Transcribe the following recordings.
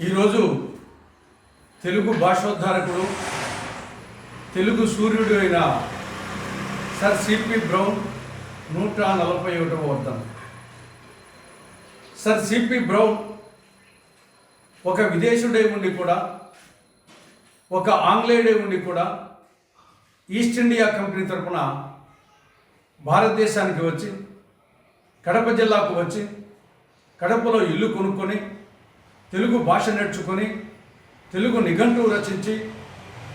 ఈరోజు తెలుగు భాషోద్ధారకుడు తెలుగు సూర్యుడు అయిన సర్ సిపి బ్రౌన్ నూట నలభై ఒకటవ వర్ధం సర్ సిపి బ్రౌన్ ఒక విదేశుడై ఉండి కూడా ఒక ఆంగ్లేయుడై ఉండి కూడా ఈస్ట్ ఇండియా కంపెనీ తరపున భారతదేశానికి వచ్చి కడప జిల్లాకు వచ్చి కడపలో ఇల్లు కొనుక్కొని తెలుగు భాష నేర్చుకొని తెలుగు నిఘంటువు రచించి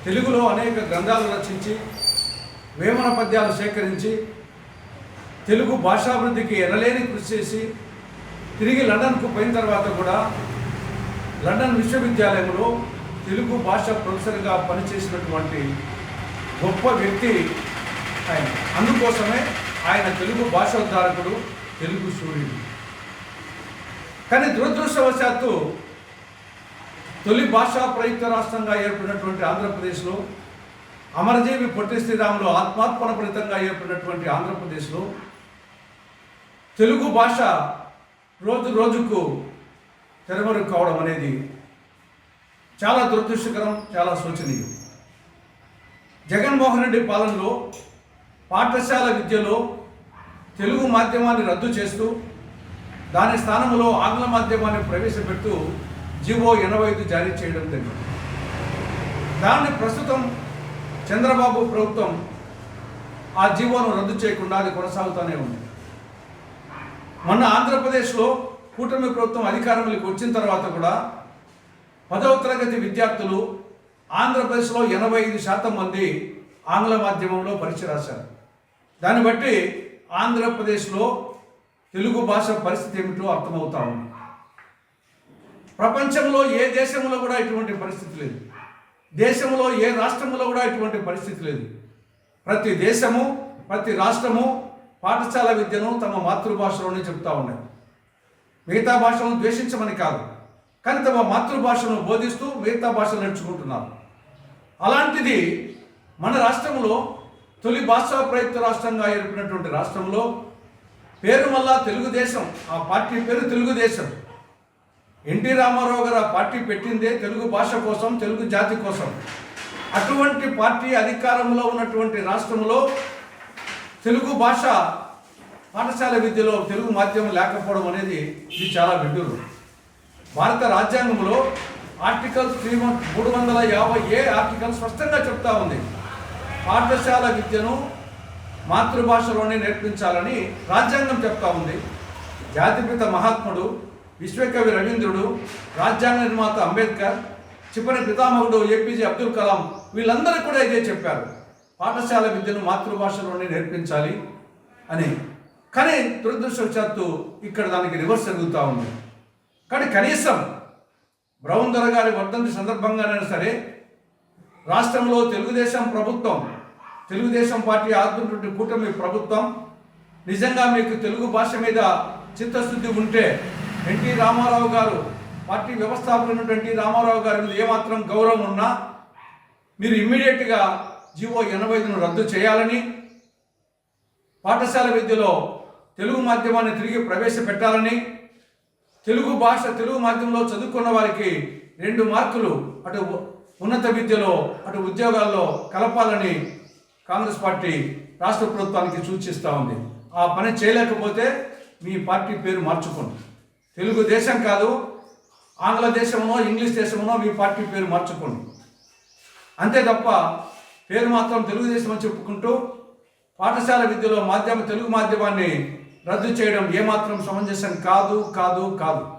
తెలుగులో అనేక గ్రంథాలు రచించి వేమన పద్యాలు సేకరించి తెలుగు భాషాభివృద్ధికి ఎనలేని కృషి చేసి తిరిగి లండన్కు పోయిన తర్వాత కూడా లండన్ విశ్వవిద్యాలయంలో తెలుగు భాష ప్రొఫెసర్గా పనిచేసినటువంటి గొప్ప వ్యక్తి ఆయన. అందుకోసమే ఆయన తెలుగు భాష ఉద్ధారకుడు తెలుగు సూర్యుడు. కానీ దురదృష్టవశాత్తు తొలి భాషా ప్రయుక్త రాష్ట్రంగా ఏర్పడినటువంటి ఆంధ్రప్రదేశ్లో అమరజీవి పొట్టి శ్రీరాములు ఆత్మాత్మన ఫలితంగా ఏర్పడినటువంటి ఆంధ్రప్రదేశ్లో తెలుగు భాష రోజు రోజుకు తెరమరుగు కావడం అనేది చాలా దురదృష్టకరం చాలా శోచనీయం. జగన్మోహన్ రెడ్డి పాలనలో పాఠశాల విద్యలో తెలుగు మాధ్యమాన్ని రద్దు చేస్తూ దాని స్థానంలో ఆంగ్ల మాధ్యమాన్ని ప్రవేశపెడుతూ జీవో ఎనభై ఐదు జారీ చేయడం జరిగింది. దాన్ని ప్రస్తుతం చంద్రబాబు ప్రభుత్వం ఆ జీవోను రద్దు చేయకుండా అది కొనసాగుతూనే ఉంది. మొన్న ఆంధ్రప్రదేశ్లో కూటమి ప్రభుత్వం అధికారంలోకి వచ్చిన తర్వాత కూడా పదవ తరగతి విద్యార్థులు ఆంధ్రప్రదేశ్లో ఎనభై ఐదు శాతం మంది ఆంగ్ల మాధ్యమంలో పరీక్ష రాశారు. దాన్ని బట్టి ఆంధ్రప్రదేశ్లో తెలుగు భాష పరిస్థితి ఏమిటో అర్థమవుతా ఉంది. ప్రపంచంలో ఏ దేశంలో కూడా ఇటువంటి పరిస్థితి లేదు. దేశంలో ఏ రాష్ట్రంలో కూడా ఇటువంటి పరిస్థితి లేదు. ప్రతి దేశము ప్రతి రాష్ట్రము పాఠశాల విద్యను తమ మాతృభాషలోనే చెప్తా ఉన్నాయి. మిగతా భాషలను ద్వేషించమని కాదు. కానీ తమ మాతృభాషను బోధిస్తూ మిగతా భాషలు నేర్చుకుంటున్నారు. అలాంటిది మన రాష్ట్రంలో తొలి భాషా ప్రయుక్త రాష్ట్రంగా ఏర్పడినటువంటి రాష్ట్రంలో పేరు వల్ల తెలుగుదేశం. ఆ పార్టీ పేరు తెలుగుదేశం. ఎన్టీ రామారావు గారు ఆ పార్టీ పెట్టిందే తెలుగు భాష కోసం తెలుగు జాతి కోసం. అటువంటి పార్టీ అధికారంలో ఉన్నటువంటి రాష్ట్రంలో తెలుగు భాష పాఠశాల విద్యలో తెలుగు మాధ్యమం లేకపోవడం అనేది ఇది చాలా విడ్డూరు భారత రాజ్యాంగంలో ఆర్టికల్ త్రీ మూడు వందల యాభై ఏ ఆర్టికల్ స్పష్టంగా చెప్తా ఉంది. పాఠశాల విద్యను మాతృభాషలోనే నేర్పించాలని రాజ్యాంగం చెప్తా ఉంది. జాతిపిత మహాత్ముడు విశ్వకవి రవీంద్రుడు రాజ్యాంగ నిర్మాత అంబేద్కర్ చివరి పితామహుడు ఏపీజే అబ్దుల్ కలాం వీళ్ళందరూ కూడా ఇదే చెప్పారు. పాఠశాల విద్యను మాతృభాషలోనే నేర్పించాలి అని. కానీ దురదృష్టవశాత్తు ఇక్కడ దానికి రివర్స్ జరుగుతూ ఉంది. కానీ కనీసం బ్రౌన్ దొర గారి వర్ధంతి సందర్భంగానైనా సరే రాష్ట్రంలో తెలుగుదేశం ప్రభుత్వం తెలుగుదేశం పార్టీ ఆదుతున్నటువంటి కూటమి ప్రభుత్వం నిజంగా మీకు తెలుగు భాష మీద చిత్తశుద్ధి ఉంటే ఎన్టీ రామారావు గారు పార్టీ వ్యవస్థాపకులు ఎన్టీ రామారావు గారి మీద ఏమాత్రం గౌరవం ఉన్నా మీరు ఇమ్మీడియట్గా జీవో ఎనభై ఐదును రద్దు చేయాలని పాఠశాల విద్యలో తెలుగు మాధ్యమాన్ని తిరిగి ప్రవేశపెట్టాలని తెలుగు భాష తెలుగు మాధ్యమంలో చదువుకున్న వారికి రెండు మార్కులు అటు ఉన్నత విద్యలో అటు ఉద్యోగాల్లో కలపాలని కాంగ్రెస్ పార్టీ రాష్ట్ర ప్రభుత్వానికి సూచిస్తూ ఉంది. ఆ పని చేయలేకపోతే మీ పార్టీ పేరు మార్చుకోండి. తెలుగు దేశం కాదు ఆంగ్ల దేశమనో ఇంగ్లీష్ దేశమునో మీ పార్టీ పేరు మార్చుకోండి. అంతే తప్ప పేరు మాత్రం తెలుగుదేశం అని చెప్పుకుంటూ పాఠశాల విద్యలో మాధ్యమ తెలుగు మాధ్యమాన్ని రద్దు చేయడం ఏమాత్రం సమంజసం కాదు కాదు కాదు.